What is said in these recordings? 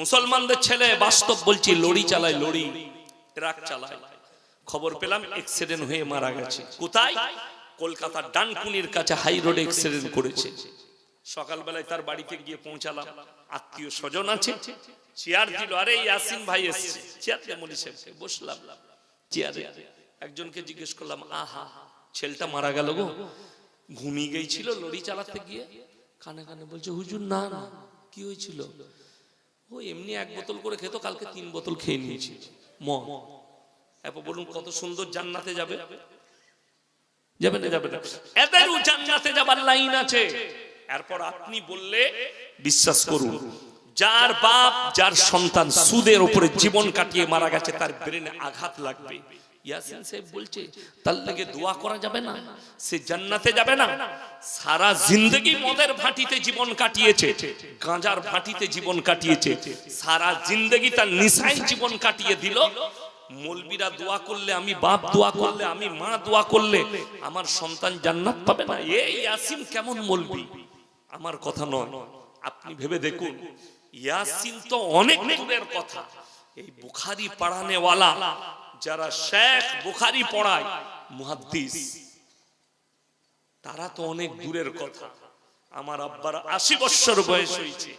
মুসলমানদের ছেলে বাস্তব বলছি, লড়ি চালায়, লড়ি। ট্রাক চালায়। খবর পেলাম অ্যাক্সিডেন্ট হয়ে মারা গেছে। কোথায়? কলকাতার ডানকুনির কাছে হাই রোডে অ্যাক্সিডেন্ট করেছে। সকালবেলায় তার বাড়িতে গিয়ে পৌঁছালাম। আত্মীয় স্বজন আছে। চেয়ার দিল, আরে ইয়াসিন ভাই এসছে। চেয়ারতে মলি সাহেবকে বসলাম। চেয়ারে একজনকে জিজ্ঞেস করলাম, আহা, ছেলেটা মারা গেল গো। ঘুমিয়ে গেছিল লড়ি চালাতে গিয়ে? কানে কানে বলছে, হুজুর, না না। কি হয়েছিল? এমনি এক বোতল করে খেতো, কালকে তিন বোতল খেয়ে নিয়েছি। ম এরপর বলুন, কত সুন্দর জান্নাতে যাবে? যাবে না যাবে না। জান্নাতে যাবার লাইন আছে। এরপর আপনি বললে, বিশ্বাস করুন, যার বাপ, যার সন্তান সুদের উপরে জীবন কাটিয়ে মারা গেছে, তার ব্রেনে আঘাত লাগবে। ইয়াসিন সাহেব বলছে তার লেগে দোয়া করা যাবে না সে জান্নাতে যাবে না। সারা জিন্দগি মদের ভাটিতে জীবন কাটিয়েছে গাঁজার ভাটিতে জীবন কাটিয়েছে। সারা জিন্দগি তার নিশাই জীবন কাটিয়ে দিল। মলবিরা দোয়া করলে আমি বাপ দোয়া করলে আমি মা দোয়া করলে আমার সন্তান জান্নাত পাবে না। এই ইয়াসিন কেমন মলবি? আমার কথা নয়। আপনি ভেবে দেখুন ইয়াসিন তো অনেক দূরের কথা। এই বুখারি পড়ানেওয়ালা যারা শেখ বুখারি পড়ায়, মুহাদ্দিস, তারা তো অনেক দূরের কথা। আমার আব্বার আশি বৎসর বয়স হয়েছে।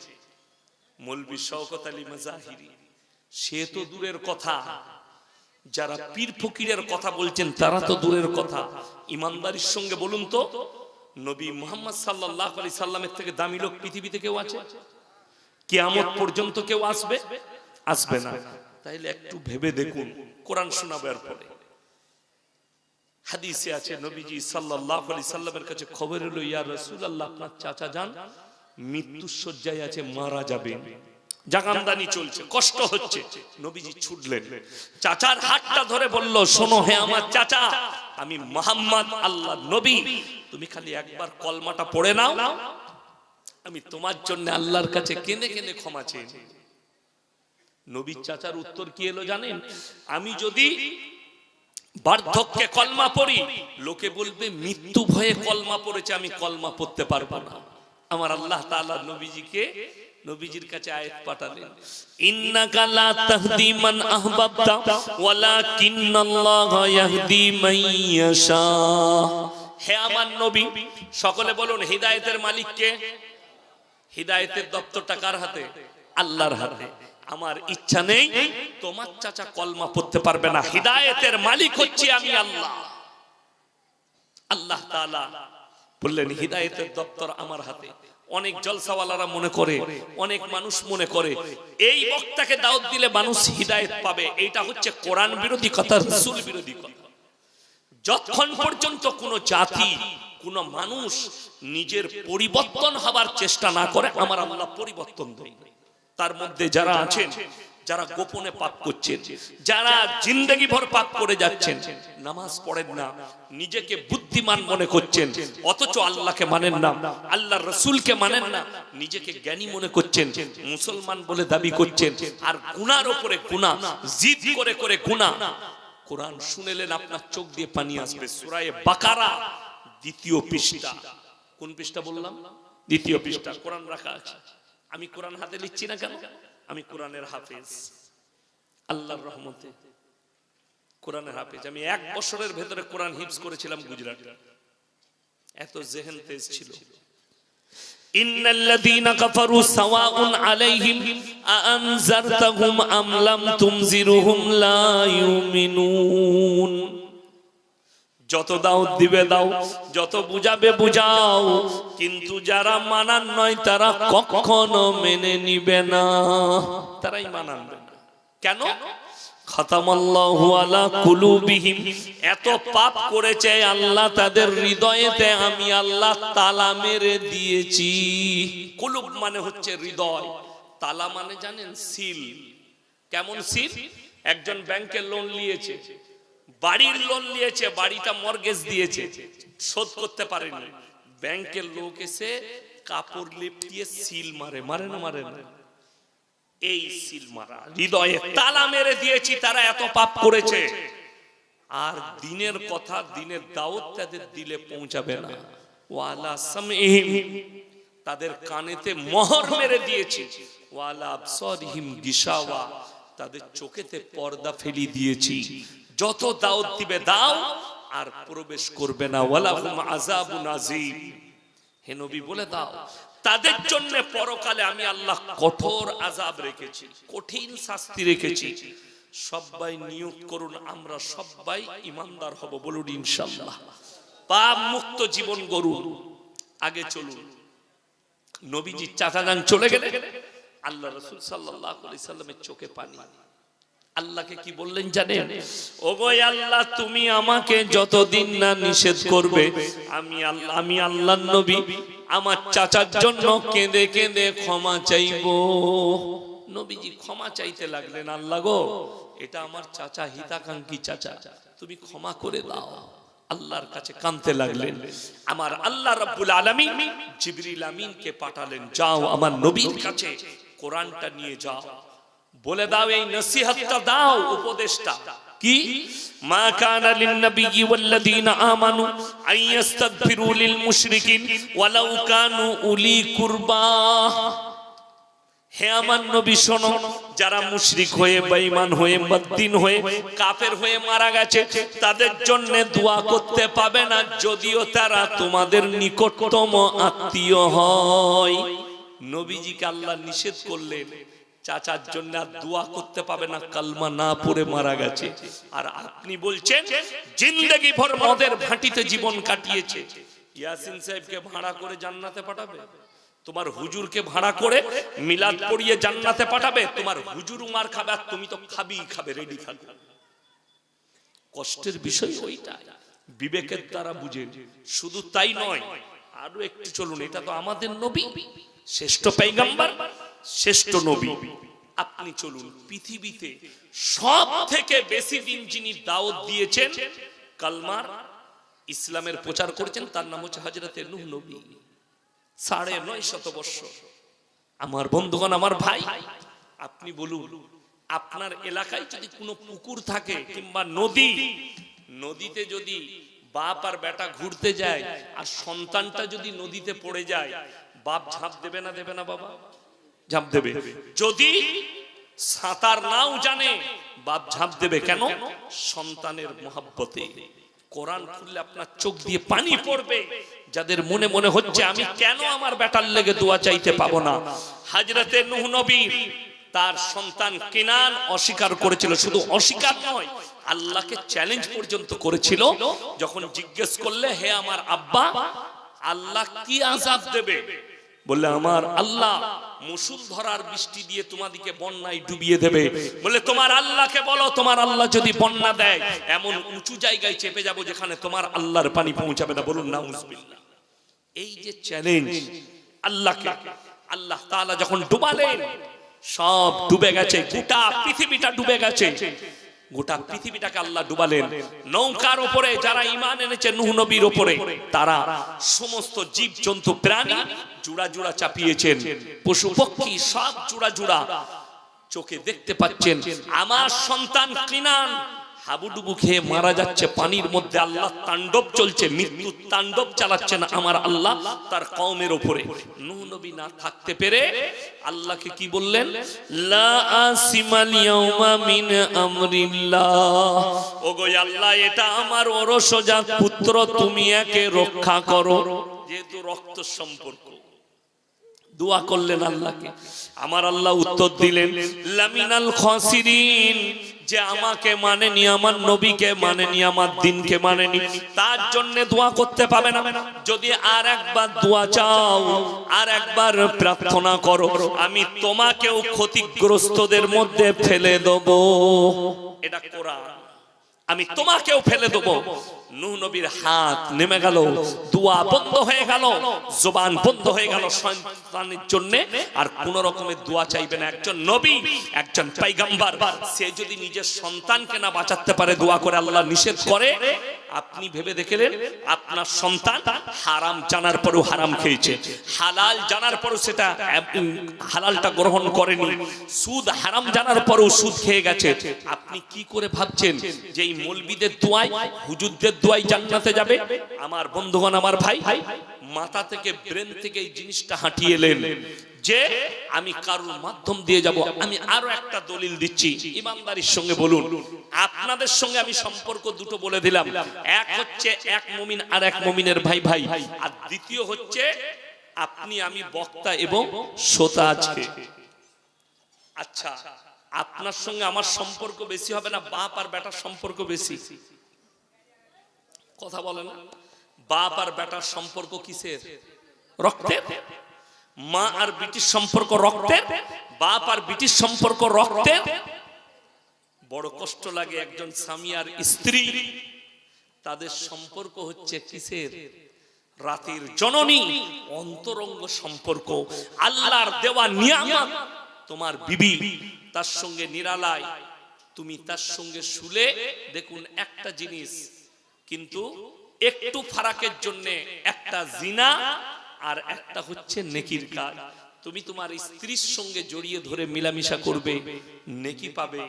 মৌলবী শওকত আলী মাজাহিরি, সে তো দূরের কথা। যারা পীর ফকিরের কথা বলছেন, তারা তো দূরের কথা। ইমানদারির সঙ্গে বলুন তো, নবী মোহাম্মদ সাল্লাহ আলি সাল্লামের থেকে দামি লোক পৃথিবীতে কেউ আছে? কেয়ামত পর্যন্ত কেউ আসবে? আসবে না। তাইলে একটু ভেবে দেখুন, কোরআন শোনাবার পরে। হাদিসে আছে, নবীজি সাল্লাল্লাহু আলাইহি সাল্লামের কাছে খবর এলো, ইয়া রাসূলুল্লাহ, আপনার চাচা যান মৃত্যু সজ্জায় আছে, মারা যাবেন। জাগামদানি চলছে, কষ্ট হচ্ছে। নবীজি ছুটলেন। চাচার হাতটা ধরে বলল, শোনো হে আমার চাচা, আমি মোহাম্মদ আল্লাহ নবী। তুমি খালি একবার কলমাটা পড়ে নাও। আমি তোমার জন্য আল্লাহর কাছে কেঁদে কেঁদে ক্ষমা চেয়ে নিই। নবীর চাচার উত্তর কি এলো জানেন? আমি যদি বার্ধক্যে কলমা পড়ি লোকে বলবে মৃত্যু ভয়ে কলমা পড়েছে আমি কলমা পড়তে পারব না। আমার আল্লাহ তাআলা নবীজিকে নবীজির কাছে আয়াত পাঠালেন। ইন্নাকা লা তাহদি মান আহবাবতা ওয়ালাকিন্নাল্লাহা ইয়াহদি মান ইয়াশা। হে আমার নবী সকলে বলুন হিদায়াতের মালিক কে হিদায়তের দপ্তরটা কার হাতে? আল্লাহর হাতে। আমার ইচ্ছা নেই, তোমার চাচা কলমা পড়তে পারবে না। হিদায়তের মালিক হচ্ছে আমি আল্লাহ। আল্লাহ তাআলা বললেন, হিদায়তের দপ্তর আমার হাতে। অনেক জলসাওয়ালারা মনে করে, অনেক মানুষ মনে করে, এই বক্তাকে দাওয়াত দিলে মানুষ হিদায়ত পাবে। এটা হচ্ছে কোরআন বিরোধী কথা, রসুল বিরোধী কথা। যতক্ষণ পর্যন্ত কোনো জাতি, কোনো মানুষ নিজের পরিবর্তন হবার চেষ্টা না করে, আমার আল্লাহ পরিবর্তন দেয় তার মধ্যে যারা আছেন, যারা গোপনে পাপ করছেন, যারা জিন্দগি ভর পাপ করে যাচ্ছেন, নামাজ পড়েন না, নিজেকে বুদ্ধিমান মনে করছেন, অথচ আল্লাহকে মানেন না আল্লাহ রসুলকে মানেন না, নিজেকে জ্ঞানী মনে করছেন, মুসলমান বলে দাবি করছেন, আর গুনার ওপরে গুনাহ, জিদ করে করে গুনাহ। কোরআন শুনেলেন, আপনার চোখ দিয়ে পানি আসবে, সুরায়ে বাকারা, দ্বিতীয় পৃষ্ঠা। কোন পৃষ্ঠা বললাম? দ্বিতীয় পৃষ্ঠা, কোরআন রাখা আছে। আমি কোরআন হাতে লিখছি না কেন? আমি কোরআনের হাফেজ। আল্লাহর রহমতে। কোরআনের হাফেজ। আমি এক বছরের ভেতরে কোরআন হিপস করেছিলাম গুজরাট। এত জেহেন তেজ ছিল। যারা যত দাও দিবে দাও, যত বুঝাবে বুঝাও, কিন্তু যারা মানান নয় তারা কখনো মেনে নিবে না। তারাই মানানবে না। কেন? এত পাপ করেছে আল্লাহ তাদের হৃদয়েতে, আমি আল্লাহ তালা মেরে দিয়েছি। কুলুব মানে হচ্ছে হৃদয়। তালা মানে জানেন, সিল। কেমন সিল? একজন ব্যাংকে লোন নিয়েছে। বাড়ির লোন নিয়েছে বাড়িটা মর্গেজ দিয়েছে শোধ করতে পারেনি। ব্যাংকের লোক এসে কাপড় লিপটিয়ে সিল মারে মারে না মারে না। এই সিল মারা হৃদয়ে তালা মেরে দিয়েছি তারা এত পাপ করেছে। আর দিনের কথা দিনের দাওয়াত তাদের দিলে পৌঁছাবে না। ওয়ালা সামইহিম তাদের কানেতে মোহর মেরে দিয়েছি। ওয়ালা আবসারিহিম গিশাওয়া তাদের চোখেতে পর্দা ফেলি দিয়েছি। যত দাওয়াত দিবে দাও, আর প্রবেশ করবে না। ওয়ালা হুম আযাবুন আযীম। হে নবী, বলে দাও, তাদের জন্য পরকালে আমি আল্লাহ কঠোর আজাব রেখেছি, কঠিন শাস্তি রেখেছি। সবাই নিয়োগ করুন, আমরা সবাই ইমানদার হব, বলুন ইনশাল্লাহ পাপ মুক্ত জীবন গরুন আগে চলুন। নবীজি চাচা যান চলে গেলে আল্লাহ রসুল সাল্লাহ সাল্লামের চোখে পানি। আল্লাহকে কি বললেন জানেন? ও গো আল্লাহ তুমি আমাকে যতদিন না নিষেধ করবে আমি আল্লাহ আমি আল্লাহর নবী আমার চাচার জন্য কেঁদে কেঁদে ক্ষমা চাইব। নবীজি ক্ষমা চাইতে লাগলেন আল্লাহ গো এটা আমার চাচা হিতাকাঙ্ক্ষী চাচা তুমি ক্ষমা করে দাও। আল্লাহর কাছে কানতে লাগলেন। আমার আল্লাহ রাব্বুল আলামিন জিবরিল আমিনকে পাঠালেন যাও আমার নবীর কাছে কোরআনটা নিয়ে যাও। বলে দাও এই নসিহতটা দাও উপদেশটা। কি? মা কানা লিন নবিয়্যি ওয়াল্লাযীনা আমানু আন ইস্তাগফিরু লিল মুশরিকিন ওয়ালাউ কানু উলি কুরবা। হে আমার নবী, শোনো, যারা মুশরিক হয়ে, বেঈমান হয়ে, মদ্দিন হয়ে, কাফের হয়ে মারা গেছে, তাদের জন্য দোয়া করতে পাবে না, যদিও তারা তোমাদের নিকটতম আত্মীয় হয়। নবীজিকে আল্লাহ নিষেধ করলেন। চাচার জন্য আর দোয়া করতে পাবে না কালমা না পড়ে মারা গেছে। আর আপনি বলছেন জিন্দগি ভর মদের ভাটিতে জীবন কাটিয়েছে। ইয়াসিন সাহেবকে ভাড়া করে জান্নাতে পাঠাবে? তোমার হুজুরকে ভাড়া করে মিলাদ পড়িয়ে জান্নাতে পাঠাবে? তোমার হুজুর উমার খাবে আর তুমি তো খাবি খাবে রেডি থাকবে কষ্টের বিষয় ওইটা। বিবেকের দ্বারা বুঝে শুধু তাই নয় আরও একটু চলুন এটা তো আমাদের নবী শ্রেষ্ঠ পাইগাম্বার শ্রেষ্ঠ নবী। আপনি চলুন, পৃথিবীতে সব থেকে বেশি দিন যিনি দাওয়াত দিয়েছেন, কালমার ইসলামের প্রচার করেছেন, তার নাম হচ্ছে হজরতে নূহ নবী। সাড়ে নয় শত বৎসর। আমার বন্ধুগণ, আমার ভাই, আপনি বলুন, আপনার এলাকায় যদি কোনো পুকুর থাকে কিংবা নদী, নদীতে যদি বাপ আর বেটা ঘুরতে যায় আর সন্তানটা যদি নদীতে পড়ে যায়, বাপ ঝাঁপ দেবে না দেবে না বাবা? ঝাঁপ দেবে। যদি সাঁতার নাও জানে বাপ ঝাঁপ দেবে কেন? সন্তানের মহাব্বতে। কোরআন খুললে আপনার চোখ দিয়ে পানি পড়বে। যাদের মনে মনে হচ্ছে আমি কেন আমার বেটার লেগে দোয়া চাইতে পাবো না? হাজরতে নুহ নবী তার সন্তান কিনান অস্বীকার করেছিল। শুধু অস্বীকার নয় আল্লাহকে চ্যালেঞ্জ পর্যন্ত করেছিল। যখন জিজ্ঞেস করলে হে আমার আব্বা আল্লাহ কি আজাব দেবে? বললে, আমার আল্লাহ মুসুল ধরার বৃষ্টি দিয়ে তোমাদিকে বন্যায় ডুবিয়ে দেবে। বলে তোমার আল্লাহকে বলো, তোমার আল্লাহ যদি বন্যা দেয়, এমন উঁচু জায়গায় চেপে যাব যেখানে তোমার আল্লাহর পানি পৌঁছাবে না। বলুন না এই যে চ্যালেঞ্জ আল্লাহকে, আল্লাহ তাআলা যখন ডুবালেন, সব ডুবে গেছে, গোটা পৃথিবীটা ডুবে গেছে। গোটা পৃথিবীটাকে আল্লাহ ডুবালেন। নৌকার উপরে যারা ইমান এনেছে, নুহ নবীর উপরে তারা সমস্ত জীব জন্তু প্রাণী জুড়া জুড়া চাপিয়েছেন। পশু পক্ষী সব জুড়া জুড়া চোখে দেখতে পাচ্ছেন। আমার সন্তান কিনান হাবুডুবু খেয়ে মারা যাচ্ছে। পানির মধ্যে আল্লাহ তাণ্ডব চলছে। মৃত্যু তাণ্ডব চালাচ্ছেন আমার আল্লাহ তার কওমের উপরে নূহ নবী না থাকতে পেরে আল্লাহকে কি বললেন? মিন ওগো আল্লাহ, এটা আমার ওরসজাত পুত্র, তুমি একে রক্ষা করো। যেহেতু রক্ত সম্পর্ক। দোয়া করলেন আল্লাহকে। আমার আল্লাহ উত্তর দিলেন, লামিনাল খাসিরিন, যে আমাকে মানেনি, আমার নবীকে মানেনি, আমার দিনকে মানেনি, তার জন্য দোয়া করতে পাবে না। যদি আর একবার দোয়া চাও, আর একবার প্রার্থনা করো, আমি তোমাকেও ক্ষতিগ্রস্তদের মধ্যে ফেলে দেবো। এটা কোরআন। আমি তোমাকেও ফেলে দেবো। নূহ নবীর হাত নেমে গেল, দোয়া বন্ধ হয়ে গেল, জবান বন্ধ হয়ে গেল সন্তানের জন্য। আর কোন রকমের দোয়া চাইবে না। একজন নবী, একজন পাইগাম্বার, সে যদি নিজের সন্তানকে না বাঁচাতে পারে, দোয়া করে আল্লাহ নিষেধ করে। আপনি ভেবে দেখলেন, আপনার সন্তান হারাম জানার পরেও হারাম খেয়েছে। হালাল জানার পরেও সেটা হালালটা গ্রহণ করেনি। সুদ হারাম জানার পরেও সুদ খেয়ে গেছে। আপনি কি করে ভাবছেন যে এই মৌলবিদের দোয়ায়, হুজুরদের দোয়াই জান্নাতে যাবে? আমার বন্ধুগণ, আমার ভাই, মাথা থেকে, ব্রেন থেকে এই জিনিসটা হাঁটিয়ে এলেন। যে আমি কারোর মাধ্যম দিয়ে যাব, আমি আরও একটা দলিল দিচ্ছি। ইমানদারির সঙ্গে বলুন। আপনাদের সঙ্গে আমি সম্পর্ক দুটো বলে দিলাম। এক হচ্ছে এক মুমিন আর এক মুমিনের ভাই ভাই। আর দ্বিতীয় হচ্ছে আপনি, আমি বক্তা এবং শ্রোতা আছে আচ্ছা আপনার সঙ্গে আমার সম্পর্ক বেশি হবে না? বাপ আর বেটার সম্পর্ক বেশি? কথা বলে না বাপ আর বেটার সম্পর্ক কিসের? রক্তের? মা আর ব্রিটিশ সম্পর্ক রক্তের বাপ আর ব্রিটিশ সম্পর্ক রক্তের বড় কষ্ট লাগে একজন স্বামী আর স্ত্রী। তাদের সম্পর্ক হচ্ছে কিসের? রাতের জননী, অন্তরঙ্গ সম্পর্ক। আল্লাহর দেওয়া নিয়ামত, তোমার বিবি। তার সঙ্গে নিরালায়, তুমি তার সঙ্গে শুলে, দেখুন একটা জিনিস, কিন্তু একটু ফারাকের জন্য একটা জিনা আর একটা হচ্ছে নেকির কাজ। তুমি তোমার স্ত্রীর সঙ্গে জড়িয়ে ধরে মিলামিশা করবে, নেকি পাবে।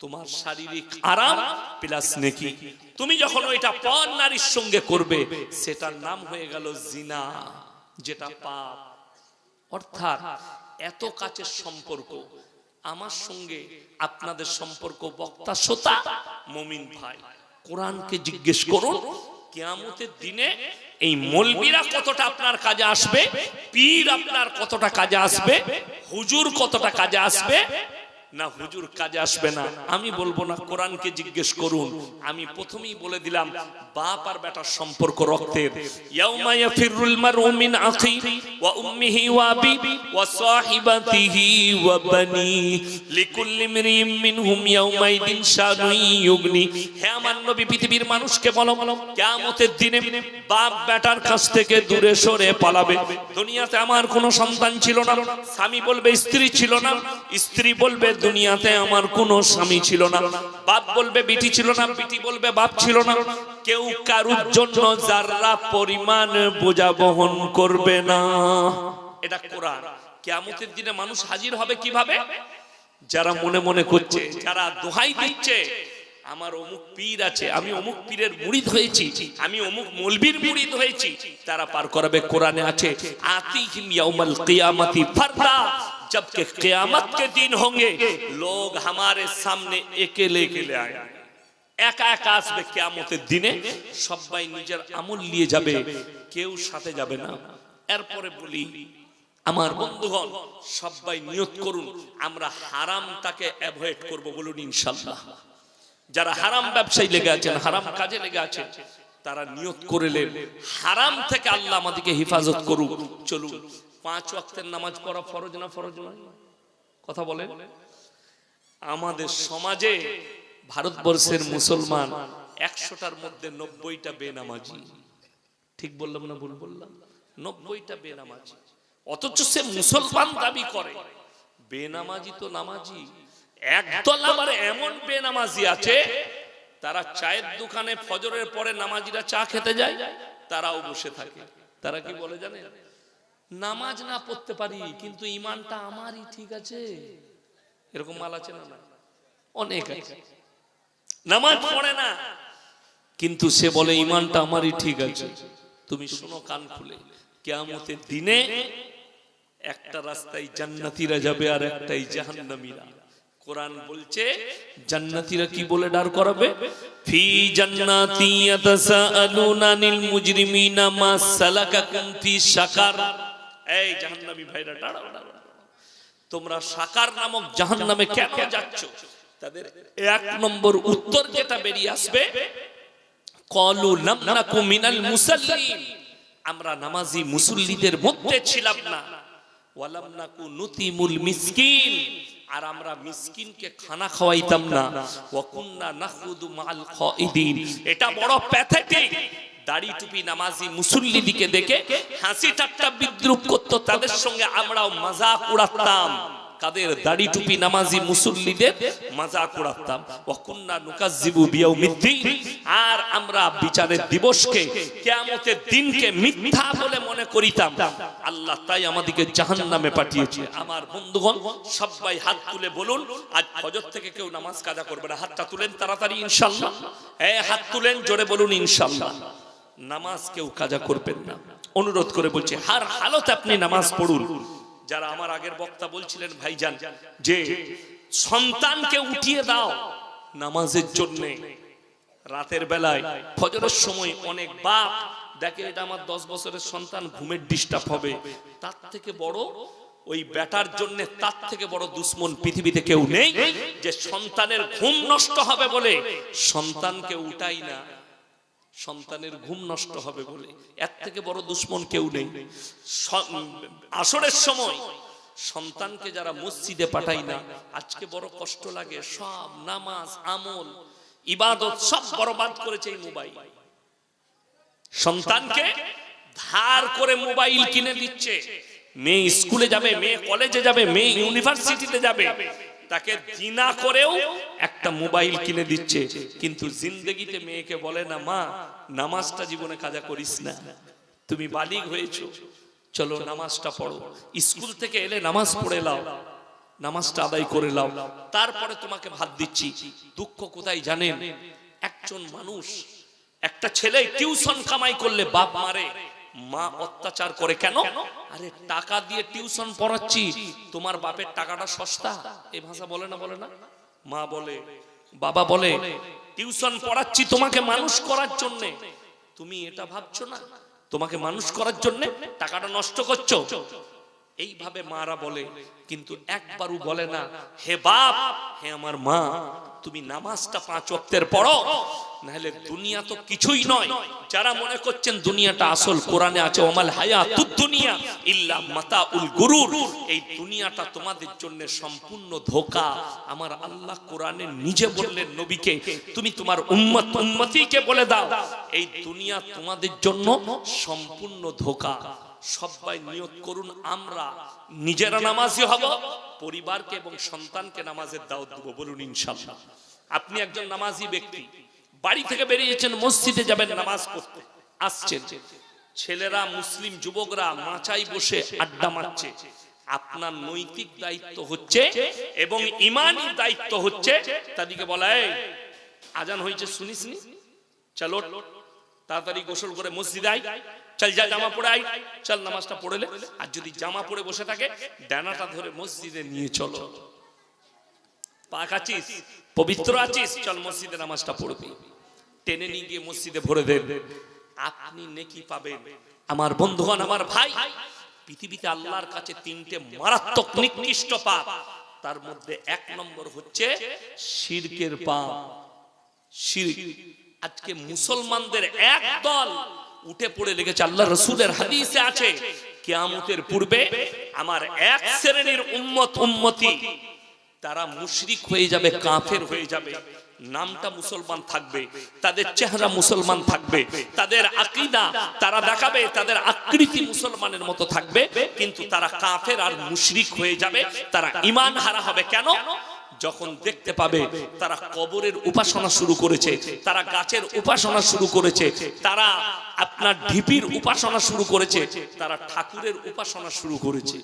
তোমার শারীরিক আরাম প্লাস নেকি। তুমি যখন ওইটা পর নারীর সঙ্গে করবে, সেটার নাম হয়ে গেল জিনা, যেটা পাপ। অর্থাৎ এত কাছের সম্পর্ক, আমার সঙ্গে আপনাদের সম্পর্ক বক্তা, শ্রোতা, মমিন ভাই, কোরআনকে জিজ্ঞেস করুন, কেয়ামতের দিনে এই মলবিরা কতটা আপনার কাজে আসবে? পীর আপনার কতটা কাজে আসবে? হুজুর কতটা কাজে আসবে? না হুজুর কাজে আসবে না। আমি বলব না, কোরআনকে জিজ্ঞেস করুন। আমি প্রথমেই বলে দিলাম, বাপ আর বেটার সম্পর্ক রক্তের। ইয়াউমা ইয়াফিরুল মারউ মিন আখি ওয়া উম্মিহি ওয়া ওয়া সাহিবাতিহি ওয়া বানি। লিকুল্লি মিনহুম ইউগনি। হে আমার নবী, পৃথিবীর মানুষকে বলো, কিয়ামতের দিনে বাপ বেটার কাছ থেকে দূরে সরে পালাবে। দুনিয়াতে আমার কোনো সন্তান ছিল না। স্বামী বলবে, স্ত্রী ছিল না। স্ত্রী বলবে দুনিয়াতে আমার কোনো স্বামী ছিল না। বাপ বলবে, বিটি ছিল না, বিটি বলবে, বাপ ছিল না। কেউ কারুর জন্য যারা পরিমাণ বোঝা বহন করবে না। এটা কোরআন। কিয়ামতের দিনে মানুষ হাজির হবে কীভাবে? যারা মনে মনে করছে, যারা দোহাই দিচ্ছে, আমার অমুক পীর আছে, আমি অমুক পীরের মুড়িদ হয়েছি, আমি অমুক মলবির মুড়িদ হয়েছি, তারা পার করাবে কোরআনে আছে, আতিহিম ইয়াউমাল কিয়ামতি ফারদা। जबकि कियामत के दिन होंगे लोग हमारे सामने अकेले अकेले आएंगे একা একা আসবে কেয়ামতের দিনে সবাই নিজের আমল নিয়ে যাবে কেউ সাথে যাবে না এরপরে বলি আমার বন্ধুগণ সবাই নিয়ত করুন আমরা হারামটাকে অ্যাভয়েড করব বলুন ইনশাল্লাহ যারা হারাম ব্যবসায়ী লেগে আছেন হারাম কাজে লেগে আছেন তারা নিয়ত করেলেন হারাম থেকে আল্লাহ আমাদেরকে হেফাজত করুক চলুন পাঁচ ওয়াক্তের নামাজ পড়া ফরজ না ফরজ নয়? কথা বলে আমাদের সমাজে ভারতবর্ষের মুসলমান একশোটার মধ্যে নব্বইটা বেনামাজি। ঠিক বললাম না ভুল বললাম? নব্বইটা বেনামাজি। অথচ সে মুসলমান দাবি করে, বেনামাজি তো নামাজি। একদল আবার এমন বেনামাজি আছে, তারা চায়ের দোকানে ফজরের পরে নামাজিরা চা খেতে যায়, তারাও বসে থাকে। তারা কি বলে জানে নামাজ না পড়তে পারি, কিন্তু ইমানটা আমারই, ঠিক আছে? এরকম মাল আছে না? অনেক আছে। নামাজ পড়ে না, কিন্তু সে বলে ইমানটা আমারই, ঠিক আছে। তুমি শোনো, কান খুলে। কেয়ামতের দিনে একটা রাস্তায় জান্নাতীরা যাবে আর একটাই জাহান্নামীরা। কোরআন বলছে, জান্নাতীরা কি বলে ডার করাবে? ফি জান্নাতি ইয়াতাসাআলুনা আনিল মুজরিমিনা মা সালাকাকুম ফি সাকার এই জাহান্নামী ভাইরা, দাঁড়াও তোমরা সাকার নামক জাহান্নামে কেন যাচ্ছ? তাদের এক নম্বর উত্তর যেটা বেরিয়ে আসবে, কলু লাম নাকু মিনাল মুসাল্লিন। আমরা নামাজি মুসল্লিদের মধ্যে ছিলাম না। ওয়ালাম নাকু নুতিমুল মিসকিন। আর আমরা মিসকিনকে খানা খাওয়াইতাম না। ওয়াকুন্না নাখুদু মাল খাইদিন এটা বড় প্যাথেটিক দাড়ি টুপি নামাজি মুসল্লি দিকে দেখে হাসি ঠাট্টা বিদ্রুপ করতো। তাদের সঙ্গে আমরাও মজাক উড়াতাম। কাদের দাড়ি টুপি নামাজি মুসল্লিদের মজাক উড়াতাম। ওয়াকুন্না নুকাজ্জিবু বিয়াউমিদ্দিন। আর আমরা বিচারের দিবসকে, কিয়ামতের দিনকে মিথ্যা বলে মনে করিতাম। আল্লাহ তাই আমাদেরকে জাহান্নামে পাঠিয়েছে। আমার বন্ধুগণ, সবাই হাত তুলে বলুন, আজ ফজর থেকে কেউ নামাজ কাজা করবে না। হাতটা তুলেন তাড়াতাড়ি ইনশাল্লাহ। হ্যাঁ হাত তুলেন, জোরে বলুন ইনশাআল্লাহ নামাজ কেউ কাজা করবেন না। অনুরোধ করে বলছে, হার হালতে আপনি নামাজ পড়ুন। যারা আমার আগের বক্তা বলছিলেন, ভাইজান, যে সন্তানকে উঠিয়ে দাও নামাজের জন্যে। রাতের বেলায় ফজরের সময় অনেক বাপ দেখে, এটা আমার দশ বছরের সন্তান, ঘুমের ডিস্টার্ব হবে। তার থেকে বড় ওই বেটার জন্য তার থেকে বড় দুশ্মন পৃথিবীতে কেউ নেই। যে সন্তানের ঘুম নষ্ট হবে বলে সন্তানকে উঠাই না। সন্তানের ঘুম নষ্ট হবে বলে। এর থেকে বড় দুশ্মন কেউ নেই। আসরের সময় সন্তানকে যারা মসজিদে পাঠাই না, আজকে বড় কষ্ট লাগে। সব নামাজ, আমল, ইবাদত সব বরবাদ করেছে এই মোবাইল। সন্তানকে ধার করে মোবাইল কিনে দিচ্ছে। মেয়ে স্কুলে যাবে, মেয়ে কলেজে যাবে, মেয়ে ইউনিভার্সিটিতে যাবে। তাকে দিনা করেও একটা মোবাইল কিনে দিচ্ছে। কিন্তু জিন্দগিতে মেয়েকে বলে, না মা, নামাজটা জীবনে কাজা করিস না। তুমি বালিগ হয়েছো। চলো নামাজটা পড়ো। স্কুল থেকে এলে নামাজ পড়ে লাও। নামাজটা আদায় করে লাও। তারপরে তোমাকে ভাত দিচ্ছি। দুঃখ কোথায় জানেন? একজন মানুষ, একটা ছেলে টিউশন কামাই করলে বাপ মারে। মা অত্যাচার করে কেন? আরে টাকা দিয়ে টিউশন পড়াচ্ছি, তোমার বাপের টাকাটা সস্তা। এই ভাষা বলে না বলে না? মা বলে, বাবা বলে, টিউশন পড়াচ্ছি তোমাকে মানুষ করার জন্য। তুমি এটা ভাবছ না? তোমাকে মানুষ করার জন্য টাকাটা নষ্ট করছ? এইভাবে মারা বলে, কিন্তু একবারও বলে না, হে বাপ, হে আমার মা, তুমি নামাজটা পাঁচ ওয়াক্তের পড়ো, নাহলে দুনিয়া তো কিছুই নয়। যারা মনে করছেন দুনিয়াটা আসল কোরআনে আছে, ওমাল হায়াতুদ দুনিয়া ইল্লা মাতাউল গুরুর। এই দুনিয়াটা তোমাদের জন্য সম্পূর্ণ ধোকা। আমার আল্লাহ কোরআনে নিজে বললেন নবীকে, তুমি তোমার উম্মত উম্মতিকে বলে দাও। এই দুনিয়া তোমাদের জন্য সম্পূর্ণ ধোকা। সবাই নিয়ত করুন, আমরা নিজেরা নামাজি হব, পরিবারকে এবং সন্তানকে নামাজের দাওয়াত দেবো, বলুন ইনশাল্লাহ আপনি একজন নামাজি ব্যক্তি, বাড়ি থেকে বেরিয়েছেন, মসজিদে যাবেন, নামাজ পড়তে, আসছেন। ছেলেরা, মুসলিম যুবকরা মাচাই বসে আড্ডা মারছে। আপনার নৈতিক দায়িত্ব হচ্ছে এবং ইমানি দায়িত্ব হচ্ছে। তাদেরকে বলা আজান হয়েছে শুনিস চলো। তাড়াতাড়ি গোসল করে মসজিদে আই চল যা জামা পরে আই চল নামাজটা পড়েলে আর যদি জামা পরে বসে থাকে, ডানাটা ধরে মসজিদে নিয়ে চলো। পাক আছিস, পবিত্র আছিস, চল মসজিদে নামাজটা পড়বি। টেনে নিয়ে গিয়ে মসজিদে ভরে দেন আপনি নেকি পাবেন। আমার বন্ধুগণ, আমার ভাই, পৃথিবীতে আল্লাহর কাছে তিনটে মারাত্মক নিকৃষ্ট পাপ। তার মধ্যে এক নম্বর হচ্ছে শিরকের পাপ। শিরক আজকে মুসলমানদের এক দল উঠে পড়ে লেগেছে। আল্লাহ রসুলের হাদিসে আছে, কিয়ামতের পূর্বে আমার এক শ্রেণির উম্মত, উম্মতি, তারা মুশরিক হয়ে যাবে, কাফের হয়ে যাবে। নামটা মুসলমান থাকবে, তাদের চেহারা মুসলমান থাকবে, তাদের আকীদা তারা দেখাবে, তাদের আকৃতি মুসলমানের মতো থাকবে, কিন্তু তারা কাফের আর মুশরিক হয়ে যাবে, তারা ঈমান হারা হবে। কেন? যখন দেখতে পাবে তারা কবরের উপাসনা শুরু করেছে, তারা গাছের উপাসনা শুরু করেছে, তারা আপনার ঢিপির উপাসনা শুরু করেছে, তারা ঠাকুরের উপাসনা শুরু করেছে।